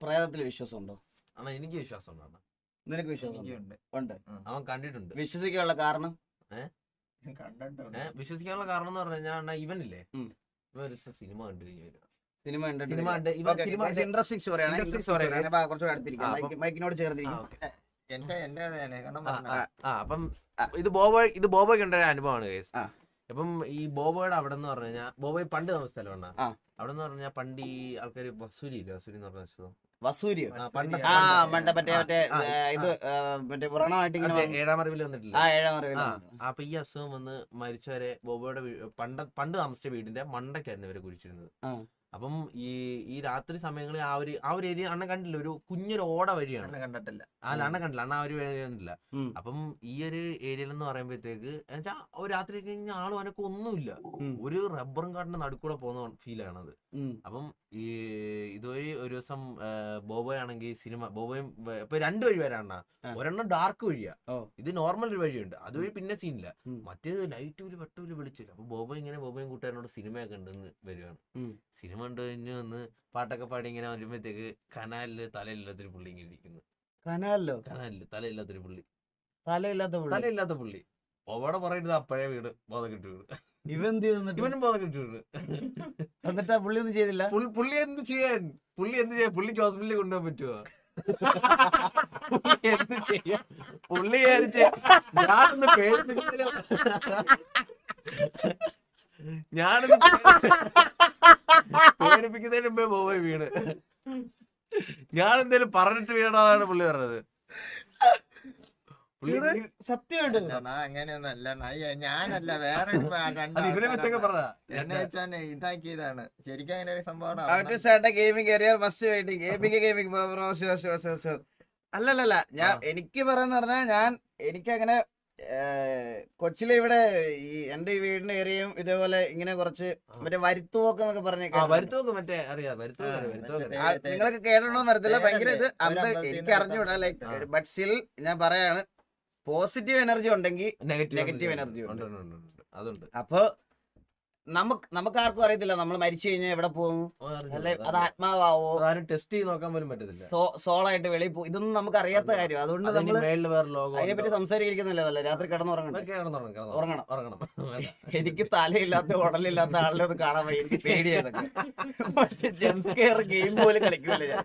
പ്രേതത്തിൽ വിശ്വാസം ഉണ്ടോ അണ്ണാ എനിക്ക് വിശ്വാസം നിനക്ക് വിശ്വാസം ഉണ്ടോ? എനിക്കുണ്ട്. ഉണ്ട്. അവൻ കണ്ടിട്ടുണ്ട്. വിശ്വസിക്കാനുള്ള കാരണം? കണ്ടിട്ടുണ്ട്. ഏഹ് വിശ്വസിക്കാനുള്ള കാരണം എന്ന് പറഞ്ഞു കഴിഞ്ഞാൽ അണ്ണാ ഇവനില്ലേ? ഉം. ഇവൻ ഒരു ദിവസം സിനിമ കണ്ടു കഴിഞ്ഞു വരും സിനിമ സിനിമ ഉണ്ട് ഇവൻ സിനിമ ഉണ്ട്. ഇൻട്രസ്റ്റിംഗ് സ്റ്റോറിയാണ് Interesting story ആണ്. കുറച്ചുകൂടെ അടുത്തിരിക്കാം ആ, മൈക്ക്- മൈക്കിനോട് ആ, ചേർന്നിരിക്കും okay. എന്റെ എന്റെ തന്നെ കാരണം ആ, പറഞ്ഞതാ. ആ, ആ അപ്പം ഇത് ബോബോയ് ഇത് ബോബോയ്ക്ക് ഉണ്ടായ ഒരു അനുഭവമാണ് കേസ് ആ. അപ്പം ഈ ബോബോയുടെ അവിടെ എന്ന് പറഞ്ഞു കഴിഞ്ഞാൽ ബോബോയ് പണ്ട് സ്ഥലമാണ് ആ. അവിടെ എന്ന് പറഞ്ഞാൽ പണ്ട് ഈ ആൾക്കാർ വസൂരി ഇല്ല വസൂരി എന്ന് പറഞ്ഞ സ്ഥലം. വസൂരിയോ ആ, പണ്ട് മറ്റേ മറ്റേ ഇത് മറ്റേ വ്രണമായിട്ട് ഇങ്ങനെ ഏഴാം അറിവിൽ വന്നിട്ടില്ല? ആ ഏഴാം അറിവിൽ അപ്പൊ ഈ അസുഖം വന്ന് മരിച്ചവരെ ബോബോയുടെ പണ്ട് പണ്ട് താമസിച്ച വീടിന്റെ മണ്ടയ്ക്കായിരുന്നു ഇവരെ കുഴിച്ചിരുന്നത്. അപ്പം ഈ ഈ രാത്രി സമയങ്ങളിൽ ആ ഒരു ആ ഒരു ഏരിയ അണ്ണൻ കണ്ടില്ല ഒരു കുഞ്ഞൊരു ഓട വഴിയാണ്. കണ്ടിട്ടില്ല. ആ അണ്ണൻ കണ്ടില്ല അണ്ണ ആ ഒരു കണ്ടില്ല. അപ്പം ഈ ഒരു ഏരിയയിൽ എന്ന് പറയുമ്പോഴത്തേക്ക് എന്നുവെച്ചാ ഒരു രാത്രി കഴിഞ്ഞാൽ ആളും അനക്ക് ഒന്നുമില്ല. ഒരു റബ്ബറും കാട്ടിന്റെ നടുക്കൂടെ പോകുന്ന ഫീൽ അത് അപ്പം ഈ ഇതുവഴി ഒരു ദിവസം ബോബോ ബോബോയ് ആണെങ്കിൽ സിനിമ ബോബോയും ഇപ്പൊ രണ്ടു വഴി വരാണ് ഒരെണ്ണം ഡാർക്ക് വഴിയാ. ഇത് നോർമൽ ഒരു വഴിയുണ്ട്. അതുവഴി പിന്നെ സീനില്ല. മറ്റേത് ലൈറ്റ് ഒരു വെട്ടൂൽ വിളിച്ചില്ല അപ്പൊ ബോബോ ഇങ്ങനെ ബോബോയും കൂട്ടുകാരനോട് സിനിമയൊക്കെ ഉണ്ടെന്ന് വരുവാണ് ഉം. കണ്ടു കഴിഞ്ഞ് വന്ന് പാട്ടൊക്കെ പാടി ഇങ്ങനെ വരുമ്പോഴത്തേക്ക് കനാലിൽ തലയില്ലാത്തൊരു പുള്ളി ഇങ്ങനെ ഇരിക്കുന്നു. കനാലിലോ? കനാലിൽ തലയില്ലാത്തൊരു പുള്ളി. തലയില്ലാത്ത പുള്ളി? തലയില്ലാത്ത പുള്ളി. അവിടെ പറയുന്നത് ആ പഴയ വീട് ബോധം കിട്ടി വീട്. ഇവൻ? ഇവനും ബോധം കിട്ടി വീട്. എന്നിട്ട് ആ പുള്ളി ഒന്നും ചെയ്തില്ല? പുള്ളി- എന്ത് ചെയ്യാൻ? പുള്ളി എന്ത് ചെയ്യാൻ? പുള്ളിക്ക് ഹോസ്പിറ്റലിൽ കൊണ്ടുപോകാൻ പറ്റുമോ എന്ത് ചെയ്യാൻ? പുള്ളി വിചാരിച്ച് ഞാനൊന്ന് പേടിപ്പിക്കുന്നതിന് ഞാനൊന്ന് പേടിപ്പിക്കുന്നതിന് മുമ്പേ വീണ് ഞാൻ എന്തേലും പറഞ്ഞിട്ട് വീണതാണ് പുള്ളി പറഞ്ഞത്. സത്യമായിട്ട് അല്ല, നാ അങ്ങനെയൊന്നും അല്ല നാ ഈ- ഞാനല്ല വേറെ എന്നെ വെച്ചാൽ ഇതാക്കിയതാണ്. ശരിക്കും അങ്ങനെ ഒരു സംഭവം gaming career must waiting gaming gaming അല്ലല്ലല്ല ഞാൻ. എനിക്ക് പറയാന്ന് പറഞ്ഞാൽ ഞാൻ എനിക്കങ്ങനെ ഏ, കൊച്ചിലെ ഇവിടെ ഈ എന്റെ ഈ വീടിന്റെ ഏരിയയും ഇതേപോലെ ഇങ്ങനെ കുറച്ച്. മറ്റേ വരുത്തുപോക്ക് എന്നൊക്കെ പറഞ്ഞ ആ മറ്റേ അറിയാം നിങ്ങളൊക്കെ കേട്ടിട്ടുണ്ടോന്ന് അറിയത്തില്ല. ഭയങ്കര ഇത് എനിക്ക് നിന്ന് ലൈക് ലൈക്ക് ബട്ട് സ്റ്റിൽ ഞാൻ പറയാണ് പോസിറ്റീവ് എനർജി ഉണ്ടെങ്കിൽ നെഗറ്റീവ് എനർജി ഉണ്ട്. അതുണ്ട്. അപ്പൊ നമുക്ക് നമുക്ക് ആർക്കും അറിയത്തില്ല. നമ്മൾ മരിച്ചു കഴിഞ്ഞാൽ എവിടെ പോകും അല്ലെ അത് ആത്മാവോ ടെസ്റ്റ് ചെയ്ത് നോക്കാൻ പോലും പറ്റത്തില്ല. സോളായിട്ട് വെളിയിൽ പോകും ഇതൊന്നും നമുക്ക് അറിയാത്ത. കാര്യം. അതുകൊണ്ട് അതിന് നമ്മൾ അതിനെപ്പറ്റി സംസാരിക്കുന്നില്ല നല്ല രാത്രി കിടന്നുറങ്ങണം ഉറങ്ങണം. ഉറങ്ങണം. എനിക്ക് തലയില്ലാത്ത ഉടലില്ലാത്ത ആളിനെ ഒന്ന് കാണാൻ വയ്യ. എനിക്ക് മറ്റേ ഗെയിം പോലും കളിക്കില്ല ഞാൻ.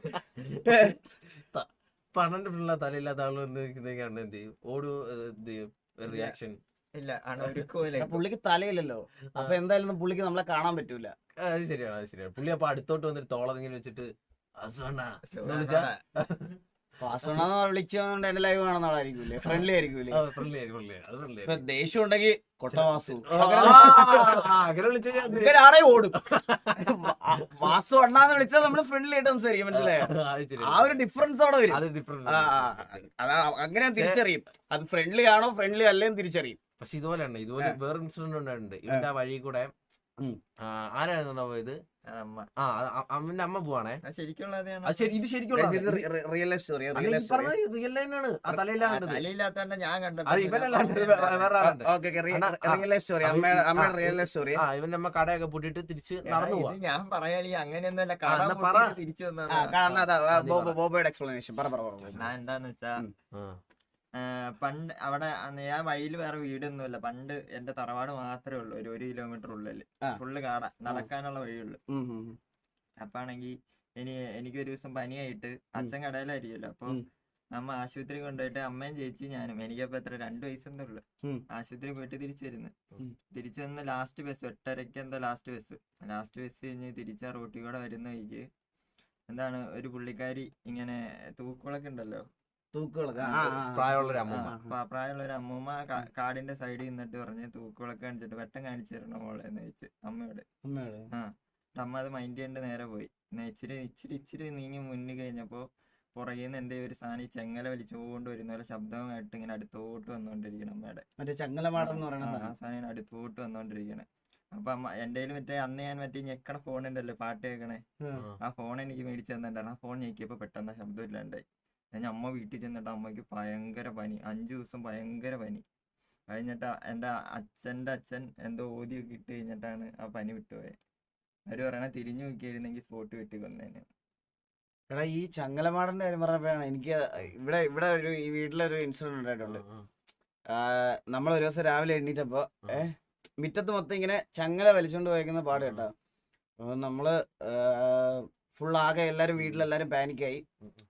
പണന്റെ പിള്ള തലയില്ലാത്ത ആൾ വന്ന് എന്ത് ചെയ്യും? ഓടു റിയാക്ഷൻ ഇല്ല പുള്ളിക്ക് തലയില്ലല്ലോ. അപ്പൊ എന്തായാലും പുള്ളിക്ക് നമ്മളെ കാണാൻ പറ്റൂല. അത് ശരിയാണ് അത് ശരിയാണ്. പുള്ളി അപ്പൊ അടുത്തോട്ട് വന്നിട്ട് തോളതെങ്കിലും വെച്ചിട്ട് വിളിച്ചോണ്ട് എന്റെ ലൈവ് കാണുന്ന ആളായിരിക്കൂലേ ഫ്രണ്ട്ലി ആയിരിക്കൂലേ ഫ്രണ്ട്ലി ആയിരിക്കും. ദേഷ്യം ഉണ്ടെങ്കിൽ കൊട്ടവാസു ഇവരാണെ ഓടും. വാസു അണ്ണാന്ന് വിളിച്ചാൽ നമ്മൾ ഫ്രണ്ട്ലി ആയിട്ട് സംസാരിക്കും മനസ്സിലായോ? ആ, ഒരു ഡിഫറൻസ് അവിടെ വരും. അങ്ങനെ തിരിച്ചറിയും. അത് ഫ്രണ്ട്ലി ആണോ ഫ്രണ്ട്ലി അല്ലേന്ന് തിരിച്ചറിയും. പക്ഷെ ഇതുപോലെ ഉണ്ട്. ഇതുപോലെ വേറെ ഇൻസിഡന്റ് ഉണ്ടായിട്ടുണ്ട് ഇവന്റെ ആ വഴി കൂടെ ആരായിരുന്നു പോയത് അവന്റെ അമ്മ പോവാണേ. ഇത് ശരിക്കും റിയൽ ലൈഫ് സ്റ്റോറി റിയൽ ലൈനാണ് ഞാൻ കണ്ടത് ഇവന്റെ അമ്മ കടയൊക്കെ പൂട്ടിട്ട് തിരിച്ച് നടന്നു പോവാ. ഇത് ഞാൻ പറയാളി അങ്ങനെയൊന്നുമല്ല. കട. തിരിച്ചു വന്നതാ കാരണം. ബോബോയുടെ എക്സ്പ്ലനേഷൻ പറ പറ പറ, പറ. ഞാൻ എന്താന്ന് വെച്ചാ പണ്ട് അവിടെ ഞാൻ വഴിയിൽ വേറെ വീടൊന്നുമില്ല. പണ്ട് എന്റെ തറവാട് മാത്രമേ ഉള്ളൂ. ഒരു ഒരു കിലോമീറ്റർ ഉള്ളിൽ. ആ. ഫുള്ള് കാട. നടക്കാനുള്ള വഴിയുള്ളു. അപ്പാണെങ്കി ഇനി എനിക്കൊരു ദിവസം പനിയായിട്ട് അച്ഛൻ കടയിലായിരിക്കുമല്ലോ അപ്പൊ. അമ്മ ആശുപത്രി കൊണ്ടുപോയിട്ട് അമ്മയും ചേച്ചി ഞാനും എനിക്കപ്പോ എത്ര രണ്ടു വയസ്സെന്തേ ഉള്ളു. ആശുപത്രി പോയിട്ട് തിരിച്ചു വരുന്നു. തിരിച്ചു വന്ന ലാസ്റ്റ് ബസ് എട്ടരയ്ക്ക് എന്തോ ലാസ്റ്റ് ബസ് ലാസ്റ്റ് ബസ് കഴിഞ്ഞ് തിരിച്ച് ആ റോട്ടിൽ കൂടെ വരുന്ന വഴിക്ക് എന്താണ് ഒരു പുള്ളിക്കാരി ഇങ്ങനെ തൂക്കുകളൊക്കെ ഉണ്ടല്ലോ. തൂക്കുകളൊക്കെ. പ്രായമുള്ള ഒരു അമ്മൂമ്മ. പ്രായമുള്ള ഒരു അമ്മൂമ്മ കാടിന്റെ സൈഡിൽ നിന്നിട്ട് പറഞ്ഞ് തൂക്കുകളൊക്കെ കാണിച്ചിട്ട് വെട്ടം കാണിച്ചു തരണം മോളെ എന്ന് വെച്ച് അമ്മയോട്. ആ അമ്മ അത് മൈൻഡ് ചെയ്യേണ്ട നേരെ പോയി. ഇച്ചിരി ഇച്ചിരി ഇച്ചിരി നീങ്ങി മുന്നിൽ കഴിഞ്ഞപ്പോ പുറകിൽ നിന്ന് എന്തേ ഒരു സാധനം ഈ ചെങ്ങല വലിച്ചുകൊണ്ട് വരുന്ന പോലെ ശബ്ദമായിട്ട് ഇങ്ങനെ അടുത്തോട്ട് വന്നോണ്ടിരിക്കണം അമ്മയുടെ. മറ്റേ ചെങ്ങല എന്ന് ആ, ആ സാധനം. അടുത്തോട്ട് വന്നോണ്ടിരിക്കണേ. അപ്പൊ അമ്മ എന്റെ മറ്റേ അന്ന് ഞാൻ മറ്റേ ഞെക്കണ ഫോൺ ഉണ്ടല്ലോ പാട്ട് കേൾക്കണേ ആ. ഫോൺ എനിക്ക് മേടിച്ചു തന്നിട്ടുണ്ടായിരുന്നു. ആ ഫോൺ ഞെക്കിയപ്പോ പെട്ടെന്ന് ആ ശബ്ദം ഇല്ലാണ്ടായി. ഞാൻ അമ്മ വീട്ടിൽ ചെന്നിട്ട് അമ്മയ്ക്ക് ഭയങ്കര പനി. അഞ്ചു ദിവസം ഭയങ്കര പനി. കഴിഞ്ഞിട്ട് എന്റെ അച്ഛന്റെ അച്ഛൻ എന്തോ ഓതിയൊക്കെ ഇട്ട് കഴിഞ്ഞിട്ടാണ് ആ പനി വിട്ടുപോയത്. അവർ പറയണ തിരിഞ്ഞു നോക്കിയായിരുന്നെങ്കിൽ സ്പോട്ട് വെട്ടി കൊന്നേനെ. എടാ ഈ ചങ്ങലമാടന്റെ കാര്യം പറഞ്ഞപ്പോഴാണ് എനിക്ക് ഇവിടെ ഇവിടെ ഒരു ഈ വീട്ടിലൊരു ഇൻസിഡന്റ് ഉണ്ടായിട്ടുണ്ട്. നമ്മൾ ഒരു ദിവസം രാവിലെ എണ്ണീറ്റപ്പോ ഏ മുറ്റത്ത് മൊത്തം ഇങ്ങനെ ചങ്ങല വലിച്ചോണ്ട് പോയേക്കുന്ന പാട് കേട്ടോ. അപ്പൊ നമ്മൾ ഫുൾ ആകെ എല്ലാരും വീട്ടിലെല്ലാരും പാനിക്കായി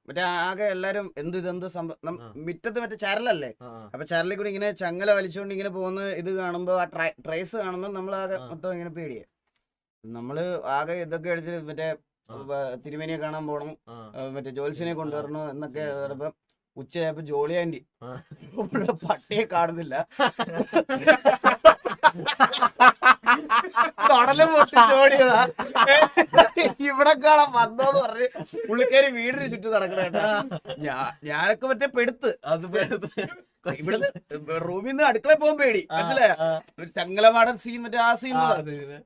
മറ്റേ ആകെ എല്ലാരും എന്ത് ഇതെന്ത് സംഭവം മിറ്റത്ത് മറ്റേ ചരലല്ലേ? അപ്പൊ ചരലിൽ കൂടി ഇങ്ങനെ ചങ്ങല വലിച്ചുകൊണ്ട് ഇങ്ങനെ പോകുന്ന ഇത് കാണുമ്പോ ആ ട്രേസ് കാണുമ്പോ നമ്മൾ ആകെ. മൊത്തം ഇങ്ങനെ പേടിയെ നമ്മൾ ആകെ ഇതൊക്കെ അടിച്ച് മറ്റേ തിരുമേനിയെ കാണാൻ പോകണം മറ്റേ ജോത്സ്യനെ കൊണ്ടുവരണം എന്നൊക്കെ ഉച്ചയായപ്പോ ജോളി ആന്റി. പട്ടിയെ കാണുന്നില്ല. തൊടലും ജോളിയതാ. ഇവിടെ കാണാൻ വന്നോന്ന് പറഞ്ഞ് പുള്ളിക്കാരി വീടിന് ചുറ്റും നടക്കണേട്ടാ ഞാനൊക്കെ മറ്റേ പെടുത്ത്. അത് ഇവിടുന്ന് റൂമിൽ നിന്ന് അടുക്കള പോകാൻ പേടി. മനസ്സിലായ? ഒരു ചങ്ങലമാടൻ സീൻ മറ്റേ ആ സീൻ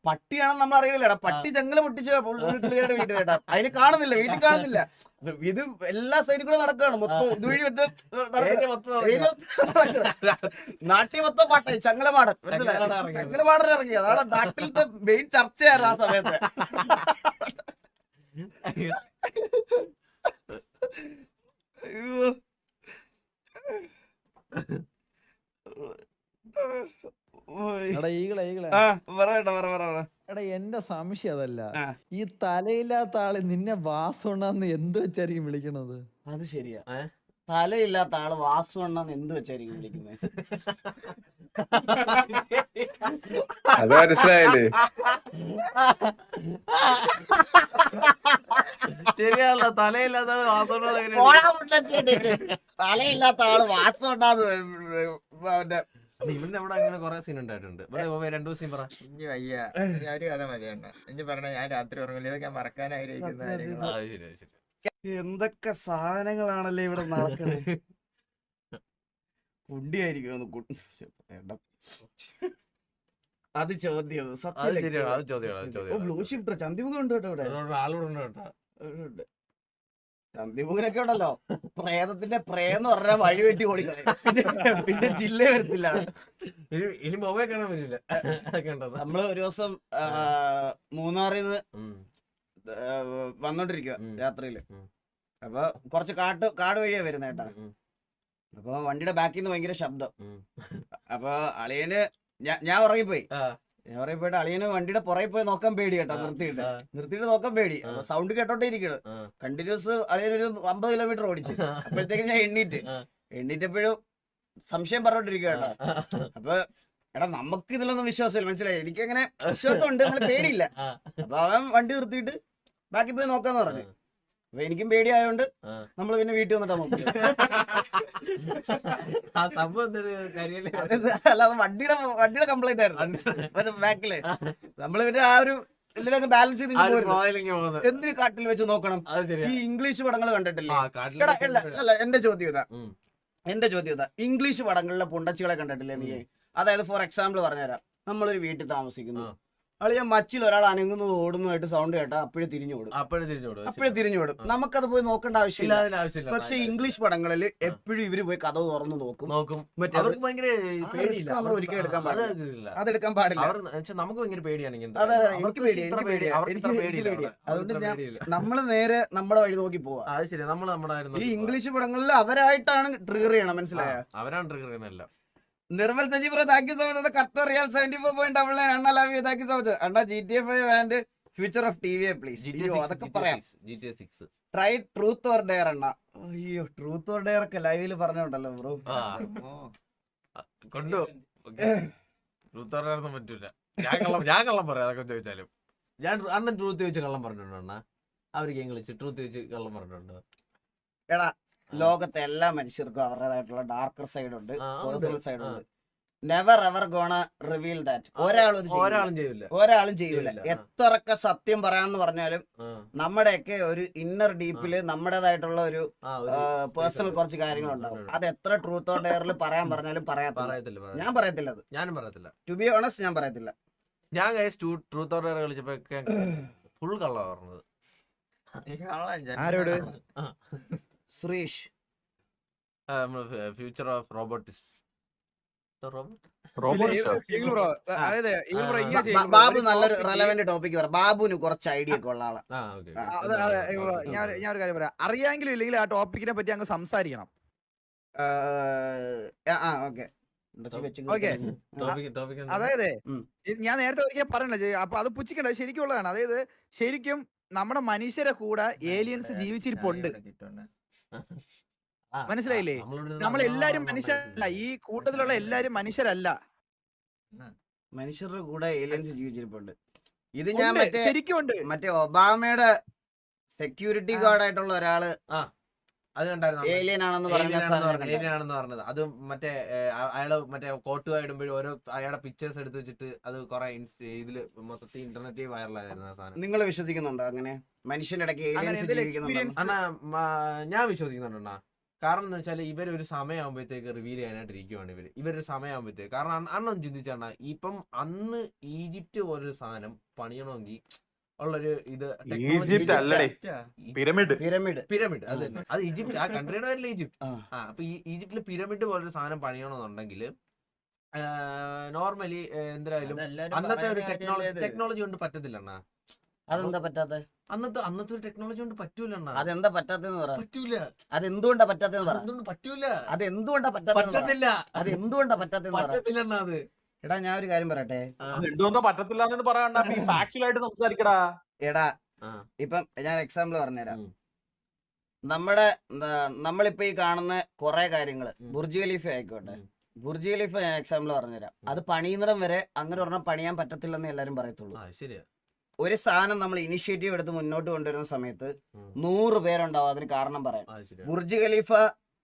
പട്ടിയാണെന്ന് നമ്മൾ അറിയില്ലടാ പട്ടി ചങ്ങല പൊട്ടിച്ച? പുള്ളിയുടെ വീട്ടിൽ കേട്ടാ. അതിന് കാണുന്നില്ല വീട്ടിൽ കാണുന്നില്ല. ഇത് എല്ലാ സൈഡിൽ കൂടെ നടക്കാണ്. മൊത്തം ഇതുവഴി. നാട്ടിൽ മൊത്തം പാട്ടായി ചങ്ങലമാടൻ. മനസ്സിലായോ? ചങ്ങലമാടൻ ഇറങ്ങി. അതാണ് നാട്ടിലത്തെ മെയിൻ ചർച്ചയായിരുന്നു ആ സമയത്ത്. അയ്യോ. ഓയ്. എടാ ഈകളെ ഈകളെ ആ പറയട്ടെ പറ പറ പറ എടാ എന്റെ സംശയം അതല്ല. ഈ തലയില്ലാത്ത ആൾ നിന്നെ വാസുണ്ണാന്ന് എന്ത് വെച്ചായിരിക്കും വിളിക്കണത്? അത് ശരിയാ. തലയില്ലാത്ത ആൾ വാസു അണ്ണാന്ന് എന്ത് വെച്ചായിരിക്കും വിളിക്കുന്നത്? അത് മനസ്സിലായില്ലേ? ശരിയാണല്ലോ തലയില്ലാത്ത തലയില്ലാത്ത ആൾ വാസു മറ്റേ ഇവന്റെ അവിടെ അങ്ങനെ കൊറേ സീൻ ഉണ്ടായിട്ടുണ്ട്. രണ്ടു ദിവസം പറ. ഇനി വയ്യ. ഒരു കഥ മതിയാണ് ഇനി പറഞ്ഞ ഞാൻ രാത്രി ഉറങ്ങില്ല. ഇതൊക്കെ ഞാൻ മറക്കാൻ ആഗ്രഹിക്കുന്ന എന്തൊക്കെ സാധനങ്ങളാണല്ലേ ഇവിടെ നടക്കുന്നത്? കുണ്ടിയായിരിക്കും. അത് ചോദ്യം. സത്യം ചന്തിമുഖം ഉണ്ട് കേട്ടോ. ഇവിടെ. ചന്തിമുഖനൊക്കെ ഉണ്ടല്ലോ. പ്രേതത്തിന്റെ പ്രേന്ന് പറഞ്ഞാൽ വഴി വെട്ടി ഓടിക്കളയും. പിന്നെ ജില്ല വരത്തില്ല. ഇനി മൊബൈൽ കാണാൻ പറ്റില്ല. നമ്മൾ ഒരു ദിവസം മൂന്നാറിൽ നിന്ന് വന്നോണ്ടിരിക്കുക. രാത്രിയിൽ. അപ്പൊ കുറച്ച് കാട്ട് കാട് വഴിയാ വരുന്നേട്ടാ അപ്പൊ വണ്ടിയുടെ ബാക്കിൽ നിന്ന് ഭയങ്കര ശബ്ദം. അപ്പൊ അളിയന് ഞാൻ ഉറങ്ങിപ്പോയി. ഞാൻ ഉറങ്ങിപ്പോയിട്ട് അളിയന് വണ്ടിയുടെ പുറകെ പോയി നോക്കാൻ പേടി കേട്ടോ നിർത്തിയിട്ട്. നിർത്തിയിട്ട് നോക്കാൻ പേടി. അപ്പൊ സൗണ്ട് കേട്ടോട്ടേ ഇരിക്കണ്. കണ്ടിന്യൂസ് അളിയൻ ഒരു അമ്പത് കിലോമീറ്റർ ഓടിച്ചു. അപ്പോഴത്തേക്ക് ഞാൻ എണ്ണീറ്റ്. എണ്ണീറ്റപ്പോഴും സംശയം പറഞ്ഞോണ്ടിരിക്കുക കേട്ടോ. അപ്പൊ എടാ നമുക്ക് ഇതിലൊന്നും വിശ്വാസമില്ല. മനസ്സിലായി? എനിക്കങ്ങനെ വിശ്വാസം ഉണ്ട് പേടിയില്ല. അപ്പൊ അവൻ വണ്ടി നിർത്തിയിട്ട് ബാക്കി പോയി നോക്കാന്ന് പറഞ്ഞു. അപ്പൊ എനിക്കും പേടിയായോണ്ട് നമ്മൾ പിന്നെ വീട്ടിൽ വന്നിട്ടാ നോക്കുന്നത്. അല്ലാതെ വണ്ടിയുടെ വണ്ടിയുടെ കംപ്ലൈന്റ് ആയിരുന്നു. ബാക്കിൽ. നമ്മൾ പിന്നെ ആ ഒരു ഇതിലൊക്കെ ബാലൻസ് ചെയ്ത് എന്തിനു കാട്ടിൽ വെച്ച് നോക്കണം? ഈ ഇംഗ്ലീഷ് പടങ്ങൾ കണ്ടിട്ടില്ലേ? അല്ല എന്റെ ചോദ്യം ഇതാ. എന്റെ ചോദ്യം ഇതാ. ഇംഗ്ലീഷ് പടങ്ങളിലെ പുണ്ടച്ചികളെ കണ്ടിട്ടില്ലേ നീ? അതായത് ഫോർ എക്സാമ്പിൾ പറഞ്ഞുതരാം. നമ്മളൊരു വീട്ടിൽ താമസിക്കുന്നു. അളിയ മച്ചിൽ ഒരാൾ അനങ്ങുന്നത് ഓടുന്നതായിട്ട് സൗണ്ട് കേട്ടാ അപ്പോഴേ തിരിഞ്ഞോടും. ഓടും തിരിഞ്ഞോടും അപ്പോഴേ തിരിഞ്ഞു ഓടും നമുക്കത് പോയി നോക്കേണ്ട ആവശ്യമില്ല. പക്ഷെ ഇംഗ്ലീഷ് പടങ്ങളിൽ എപ്പോഴും ഇവർ പോയി കഥ തുറന്ന് നോക്കും. നോക്കും. അവർക്ക് ഭയങ്കര പേടിയില്ല. നമ്മൾ അവർക്ക് ഒരിക്കലും എടുക്കാൻ പാടില്ല. അതെടുക്കാൻ പാടില്ല. നമുക്ക് ഭയങ്കര പേടിയാണ് അതെ, എനിക്ക് പേടിയാ, എനിക്ക് പേടി- പേടിയാ, അവർക്ക് ഇത്ര എനിക്ക് പേടിയില്ല പേടിയാ. അവിടെ. അതുകൊണ്ട് ഞാൻ- നമ്മൾ നമ്മൾ നേരെ നമ്മുടെ വഴി നോക്കി പോവാ. അത് ശരി നമ്മൾ നമ്മുടെ ഈ ഇംഗ്ലീഷ് പടങ്ങളിൽ അവരായിട്ടാണ് ട്രിഗർ ചെയ്യണം മനസ്സിലായ? അവരാണ് ട്രിഗർ ചെയ്യുന്നതല്ല Nirmal Saji bro thank you so much കത്ത് real seventy four point double nine അണ്ണ love you thank you so much അണ്ണ G T F and future of T V please അതൊക്കെ പറയാം. Try truth or dare അണ്ണ. അയ്യോ truth or dare ഒക്കെ ലൈവിൽ പറഞ്ഞോണ്ടല്ലോ ബ്രോ കൊണ്ടു. ട്രൂത്ത് ഓർ ഡെയർ ഒന്നും പറ്റൂല. ഞാൻ കള്ളം ഞാൻ കള്ളം പറയാം അതൊക്കെ ചോദിച്ചാലും. ഞാൻ അണ്ണൻ ട്രൂത്ത് ചോദിച്ച് കള്ളം പറഞ്ഞിട്ടുണ്ടോ അണ്ണ. അവർക്ക് ഞാൻ കളിച്ച് ട്രൂത്ത് ചോദിച്ച് കള്ളം പറഞ്ഞിട്ടുണ്ടോ. എടാ ലോകത്തെ എല്ലാ മനുഷ്യർക്കും അവരുടേതായിട്ടുള്ള ഡാർക്കർ സൈഡ് ഉണ്ട് പേഴ്സണൽ സൈഡ് ഉണ്ട്. Never ever gonna reveal that ഒരാളും ചെയ്യില്ല. ഒരാളും ചെയ്യില്ല ഒരാളും ചെയ്യൂല. എത്രയൊക്കെ സത്യം പറയാന്ന് പറഞ്ഞാലും നമ്മുടെയൊക്കെ ഒരു ഇന്നർ ഡീപ്പിൽ നമ്മുടേതായിട്ടുള്ള ഒരു ആ, ഒരു പേഴ്സണൽ കുറച്ച് കാര്യങ്ങളുണ്ടാവും. അത് എത്ര ട്രൂത്ത് ഓർ ഡെയറിൽ പറയാൻ പറഞ്ഞാലും പറയാത്തില്ല. ഞാൻ പറയത്തില്ല അത്. ഞാനും പറയത്തില്ല. ടു ബി ഓണസ്റ്റ് ഞാൻ പറയത്തില്ല. ഞാൻ ട്രൂത്ത് ട്രൂത്ത് ഓർ കളിച്ചപ്പോ ഫുൾ കള്ള പറഞ്ഞത്. ആരോട്? Suresh. Future of robotics robot ഇല്ല, ഈ- അതായത് ഈഗിൾ ബ്രോ ഇങ്ങനെ ബ- ചെയ്യും ബ്രോ. ബാബു നല്ലൊരു റെലവെന്റ് ടോപ്പിക് പറ. ബാബുന് കുറച്ച് ഐഡിയ ഒക്കെ ഉള്ള ആളാ. ഞാൻ ഒരു- ഞാൻ ഒരു കാര്യം പറയാം. അറിയാമെങ്കിലും ഇല്ലെങ്കിൽ ആ ടോപ്പിക്കിനെ പറ്റി അങ്ങ് സംസാരിക്കണം. ആ, ഓക്കെ അതായത്. ഞാൻ നേരത്തെ ഒരിക്കൽ പറയണ അപ്പൊ അത് പുച്ഛിക്കണ്ട ശരിക്കും ശരിക്കുള്ളതാണ് അതായത് ശരിക്കും നമ്മുടെ മനുഷ്യരെ കൂടെ ഏലിയൻസ് ജീവിച്ചിരിപ്പുണ്ട്. മനസ്സിലായില്ലേ? നമ്മളെല്ലാരും മനുഷ്യരല്ല. ഈ കൂട്ടത്തിലുള്ള എല്ലാരും മനുഷ്യരല്ല. മനുഷ്യരുടെ കൂടെ ഏലിയൻസ് ജീവിച്ചിരിപ്പുണ്ട്. ഇത് ഞാൻ മറ്റേ ശരിക്കും ഉണ്ട്. മറ്റേ ഒബാമയുടെ സെക്യൂരിറ്റി. ഗാർഡ് ആയിട്ടുള്ള ഒരാൾ അത് കണ്ടായിരുന്നു ആണെന്ന് പറഞ്ഞ സാധനം പറഞ്ഞത്, ആണെന്ന് പറഞ്ഞത്. അത് മറ്റേ അയാൾ മറ്റേ കോട്ടുക ഇടുമ്പോഴും ഓരോ അയാളുടെ പിക്ചേഴ്സ് എടുത്ത് വെച്ചിട്ട് അത് കുറെ ഇതിൽ മൊത്തത്തിൽ ഇന്റർനെറ്റിൽ വൈറലായിരുന്നു ആ സാധനം. നിങ്ങൾ വിശ്വസിക്കുന്നുണ്ടോ അങ്ങനെ? മനുഷ്യന്റെ ഇടയ്ക്ക് അണ്ണാ ഞാൻ വിശ്വസിക്കുന്നുണ്ടോ കാരണം എന്ന് വെച്ചാൽ ഇവരൊരു ഒരു സമയമാകുമ്പോഴത്തേക്ക് റിവീൽ ചെയ്യാനായിട്ട് ഇരിക്കുവാണ് ഇവർ. ഇവരൊരു സമയമാകുമ്പോഴത്തേക്ക് കാരണം അണ്ണ- അണ്ണൻ ചിന്തിച്ചാണ് ഇപ്പം അന്ന് ഈജിപ്റ്റ് പോലൊരു സാധനം പണിയണമെങ്കിൽ ഉള്ളൊരു ഇത് ഈജിപ്റ്റ് അല്ലേ പിരമിഡ്. പിരമിഡ്. പിരമിഡ്. അത് തന്നെ. അത് ഈജിപ്റ്റ് ആ കൺട്രിയുടെ പേരിൽ ഈജിപ്റ്റ് ആ. അപ്പൊ ഈജിപ്തിൽ പിരമിഡ് പോലൊരു സാധനം പണിയണമെന്നുണ്ടെങ്കിൽ നോർമലി എന്തായാലും അന്നത്തെ ഒരു ടെക്നോളജി ടെക്നോളജി കൊണ്ട് പറ്റത്തില്ല അണ്ണാ. അതെന്താ പറ്റാത്ത? അന്നത്തെ അന്നത്തെ ഒരു ടെക്നോളജി കൊണ്ട് പറ്റൂല അതെന്താ പറ്റാത്തെന്ന് പറ. പറ്റൂല. അതെന്തുകൊണ്ടാ പറ്റാത്തെന്ന് പറ. പറ്റൂല. അതെന്തുകൊണ്ടാ പറ്റാത്തെന്ന് പറ. പറ്റത്തില്ല. അത് എന്തുകൊണ്ടാ പറ്റാത്തെന്ന് പറ. പറ്റത്തില്ല അത്. എടാ ഞാൻ ഒരു കാര്യം പറയട്ടെ? എന്തോന്നോ പറയണ്ട സംസാരിക്കടാ. എടാ. ഇപ്പം ഞാൻ എക്സാമ്പിൾ പറഞ്ഞുതരാം. നമ്മുടെ നമ്മളിപ്പോ ഈ കാണുന്ന കുറെ കാര്യങ്ങൾ. ഉം. ബുർജ് ഖലീഫ ആയിക്കോട്ടെ. ബുർജ് ഖലീഫ ഞാൻ എക്സാമ്പിൾ പറഞ്ഞുതരാം. അത് പണിയുന്നിടം വരെ അങ്ങനെ പറഞ്ഞാൽ പണിയാൻ പറ്റത്തില്ലെന്ന് എല്ലാരും പറയത്തുള്ളൂ. ഒരു സാധനം നമ്മൾ ഇനിഷ്യേറ്റീവ് എടുത്ത് മുന്നോട്ട് കൊണ്ടുവരുന്ന സമയത്ത്. നൂറ് പേരുണ്ടാവും അതിന് കാരണം പറയാം. ബുർജ് ഖലീഫ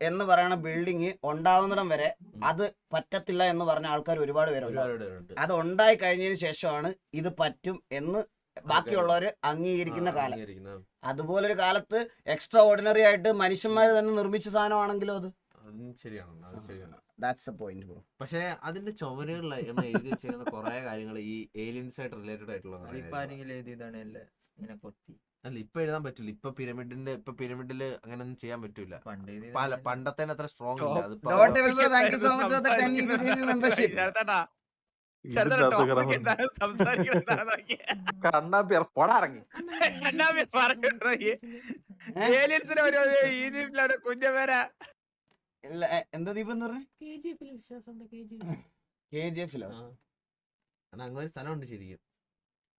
എന്ന് പറയുന്ന ബിൽഡിങ് ഉണ്ടാവുന്നിടം വരെ അത് പറ്റത്തില്ല എന്ന് പറഞ്ഞ ആൾക്കാർ ഒരുപാട് പേരുണ്ട്. അത് ഉണ്ടായി കഴിഞ്ഞതിന് ശേഷമാണ് ഇത് പറ്റും എന്ന് ബാക്കിയുള്ളവർ അംഗീകരിക്കുന്ന കാലം. അതുപോലെ അതുപോലൊരു കാലത്ത് എക്സ്ട്രാ ഓർഡിനറി ആയിട്ട് മനുഷ്യന്മാർ തന്നെ നിർമ്മിച്ച സാധനമാണെങ്കിലും അത്? പക്ഷേ ശരിയാണ് അത് ശരിയാണ്. ദാറ്റ്സ് ദ പോയിന്റ് ബ്രോ അതിന്റെ ചുവരുകളിൽ എഴുതി വെച്ചേക്കുന്ന കുറെ കാര്യങ്ങൾ ഈ ഏലിയൻസ് ആയിട്ട് റിലേറ്റഡ് ആയിട്ടുള്ള അല്ലേ ഇപ്പൊ എഴുതാൻ പറ്റില്ല. ഇപ്പൊ പിരമിഡിന്റെ ഇപ്പൊ പിരമിഡിൽ അങ്ങനെ ഒന്നും ചെയ്യാൻ പറ്റൂല. പല അല്ലേ? പണ്ടത്തെ അത്ര സ്ട്രോങ് ഇല്ല. അതിപ്പോ Don't ever go. Thank you so much for the 10 year membership. ശരത്തേട്ടാ, ഇതിന്റെ ശരത്തേട്ടാ, അകത്ത് topic കിടന്ന് എന്താണ്? സംസാരിക്കുന്നത് എന്താണെന്ന് നോക്കിയേ. കണ്ണാപ്പി പൊടാറങ്ങി എന്നാ പിന്നെ പറഞ്ഞിട്ട് നോക്കിയേ. ഏലിയൻസിനെ ഒരു ഒരു ഈജിപ്തിലെ ഒരു കുഞ്ഞുപേരാ ഇല്ല, എ, എന്താ ദീപം എന്ന് പറഞ്ഞേ? കെ ജി എഫിലോ അങ്ങനെ ഒരു സ്ഥലമുണ്ട് ശരിക്കും.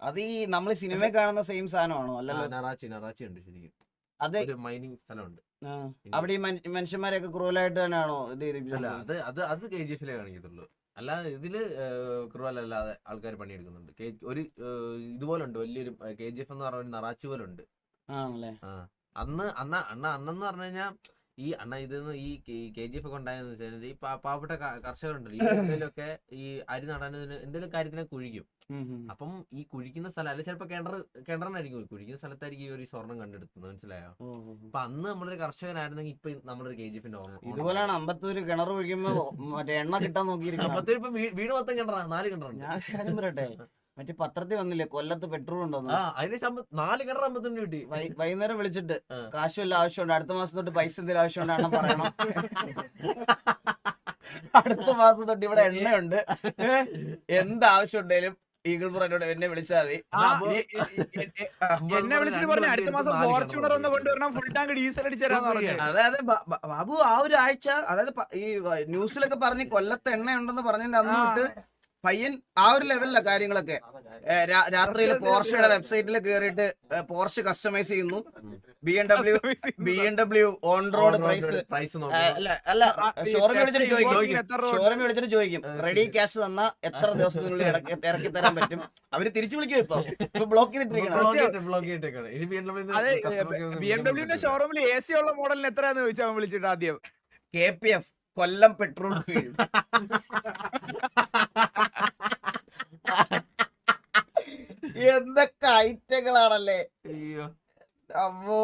അത് ഈ നമ്മൾ സിനിമയിൽ കാണുന്ന സെയിം സാധനമാണോ? അല്ലല്ലോ. നറാച്ചി നറാച്ചി ഉണ്ട് ശരിക്കും. അത് മൈനിങ് സ്ഥലമുണ്ട്. അവിടെ ഈ മനുഷ്യന്മാരെയൊക്കെ ക്രൂവലായിട്ട് തന്നെയാണോ ഇത് ചെയ്തിട്ടില്ല അത് അത് അത് കെ ജി എഫിലേ കാണിക്കത്തുള്ളൂ. അല്ലാതെ ഇതിൽ ക്രൂവൽ അല്ലാതെ ആൾക്കാർ പണിയെടുക്കുന്നുണ്ട്. ഒരു ഇതുപോലെ ഉണ്ട് വലിയൊരു കെ ജി എഫ് എന്ന് പറഞ്ഞ ഒരു നറാച്ചി പോലെ ഉണ്ട് ആണല്ലേ അന്ന് അന്ന അണ്ണ അന്നെന്ന് പറഞ്ഞു കഴിഞ്ഞാൽ ഈ അണ്ണ ഇതെന്ന് ഈ കെ ജി എഫ് ഒക്കെ ഉണ്ടായെന്ന് വെച്ചാൽ ഈ പാവപ്പെട്ട കർഷകരുണ്ടല്ലോ. ഈ എന്തെങ്കിലുമൊക്കെ ഈ അരി നടാൻ എന്തെങ്കിലും കാര്യത്തിനെ കുഴിക്കും. അപ്പം ഈ കുഴിക്കുന്ന സ്ഥലം അല്ലെ ചിലപ്പോ കിണർ കിണറിനായിരിക്കും കുഴിക്കുന്ന സ്ഥലത്തായിരിക്കും ഈ ഒരു സ്വർണം കണ്ടെടുത്തത്. മനസ്സിലായോ. അപ്പൊ അന്ന് നമ്മളൊരു കർഷകനായിരുന്നെങ്കിൽ ഇപ്പൊ നമ്മളൊരു കെ ജി എഫിന്റെ ഓർമ്മ ഇതുപോലെയാണ് അമ്പത്തൂര് കിണർ ഒഴിക്കുമ്പോ മറ്റേ എണ്ണ കിട്ടാൻ നോക്കിയിരിക്കും അമ്പത്തൂര് ഇപ്പൊ വീട് മൊത്തം കിണറാണ് നാല് കിണറാണ് ഞാൻ പറയട്ടെ? മറ്റേ പത്രത്തിൽ വന്നില്ലേ കൊല്ലത്ത് പെട്രോൾ ഉണ്ടോന്ന് ആ അതിന് നാല് കിണർ അമ്പത്തിന് കിട്ടി വൈകുന്നേരം വിളിച്ചിട്ട്. കാശ് വല്ല ആവശ്യമുണ്ട് അടുത്ത മാസം തൊട്ട് പൈസ എന്തെങ്കിലും ആവശ്യമുണ്ടാണ് പറയണം അടുത്ത മാസം തൊട്ട് ഇവിടെ എണ്ണയുണ്ട്? എന്ത് ആവശ്യം ഉണ്ടെങ്കിലും ഈഗിൾ എന്നോട് എന്നെ വിളിച്ചാൽ മതി എന്നെ വിളിച്ചിട്ട് പറഞ്ഞു അടുത്ത മാസം ഫോർച്യൂണർ ഒന്ന് കൊണ്ടുവരണം ഫുൾ ടാങ്ക് ഡീസൽ അടിച്ചു തരാന്ന് പറഞ്ഞു അതായത് ബാബു ആ ഒരു ആഴ്ച അതായത് ഈ ന്യൂസിലൊക്കെ പറഞ്ഞ് കൊല്ലത്ത് എണ്ണ ഉണ്ടെന്ന് പറഞ്ഞതിന്റെ അന്ന്. തൊട്ട് പയ്യൻ ആ ഒരു ലെവലിലെ കാര്യങ്ങളൊക്കെ. രാത്രിയിൽ പോർഷയുടെ വെബ്സൈറ്റിൽ കയറിയിട്ട് പോർഷ് കസ്റ്റമൈസ് ചെയ്യുന്നു. B M W B M W on road price price അല്ല അല്ല ഷോറൂമിൽ വിളിച്ചിട്ട് ചോദിക്കും. എത്ര രൂപ ഷോറൂമിൽ വിളിച്ചിട്ട് ചോദിക്കും. റെഡി ക്യാഷ് തന്നാ എത്ര ദിവസത്തിനുള്ളിൽ ഇടയ്ക്ക് ഇറക്കി തരാൻ പറ്റും? അവർ തിരിച്ചു വിളിക്കും ഇപ്പൊ. ഇപ്പൊ ബ്ലോക്ക് ചെയ്തിട്ടിരിക്കണം. ബ്ലോക്ക് ചെയ്തിട്ടേക്കാണ്. ഇനി ബി എം ഡബ്ല്യൂന്റെ ഷോറൂമിൽ എ സി ഉള്ള മോഡലിന് എത്രയാന്ന് ചോദിച്ചാൽ വിളിച്ചിട്ട് ആദ്യം? K P F Kollam petrol field. എന്തൊക്കെ ഐറ്റങ്ങളാണല്ലേ? അയ്യോ. അമ്മോ.